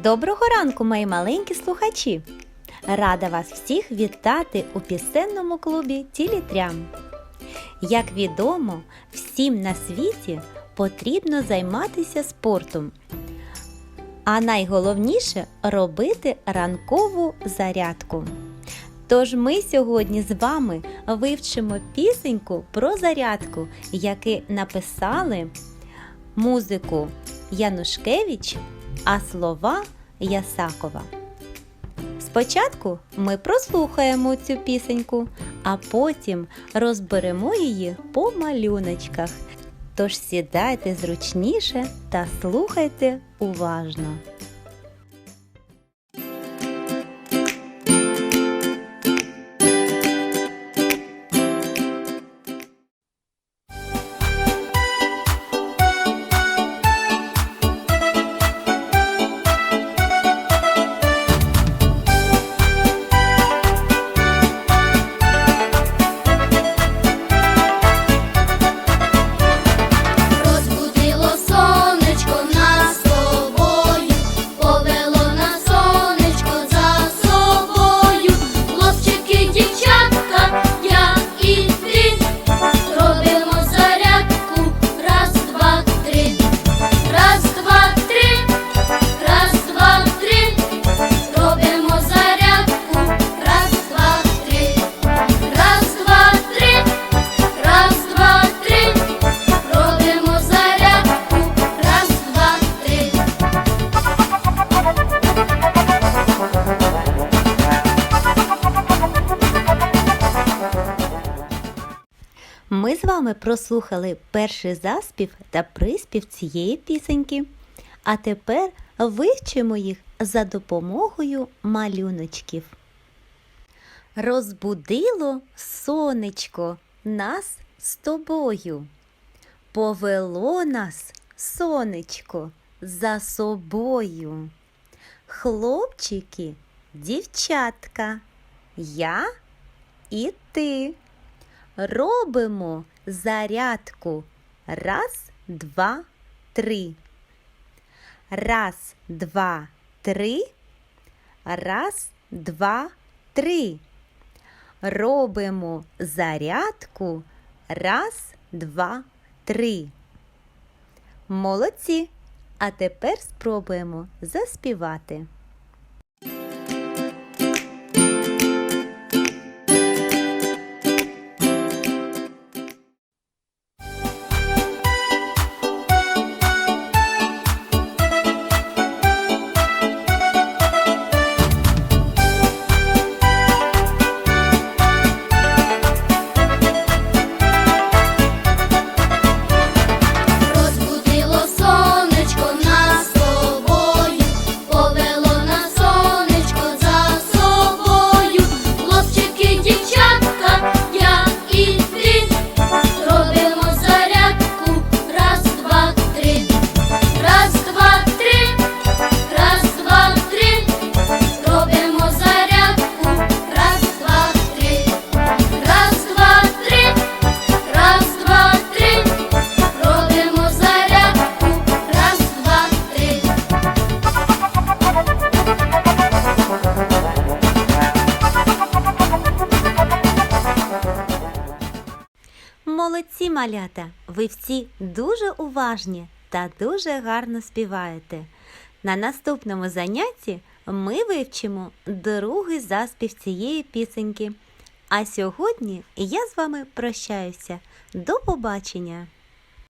Доброго ранку, мої маленькі слухачі! Рада вас всіх вітати у пісенному клубі Тілітрям. Як відомо, всім на світі потрібно займатися спортом. А найголовніше робити ранкову зарядку. Тож ми сьогодні з вами вивчимо пісеньку про зарядку, яку написали музику Янушкевич, а слова Ясакова. Спочатку ми прослухаємо цю пісеньку, а потім розберемо її по малюночках. Тож сідайте зручніше та слухайте уважно. Ми з вами прослухали перший заспів та приспів цієї пісеньки. А тепер вивчимо їх за допомогою малюночків. Розбудило сонечко нас з тобою. Повело нас сонечко за собою. Хлопчики, дівчатка, я і ти. Робимо зарядку. Раз, два, три. Раз, два, три. Раз, два, три. Робимо зарядку. Раз, два, три. Молодці. А тепер спробуємо заспівати. Молодці малята! Ви всі дуже уважні та дуже гарно співаєте. На наступному занятті ми вивчимо другий заспів цієї пісеньки. А сьогодні я з вами прощаюся. До побачення!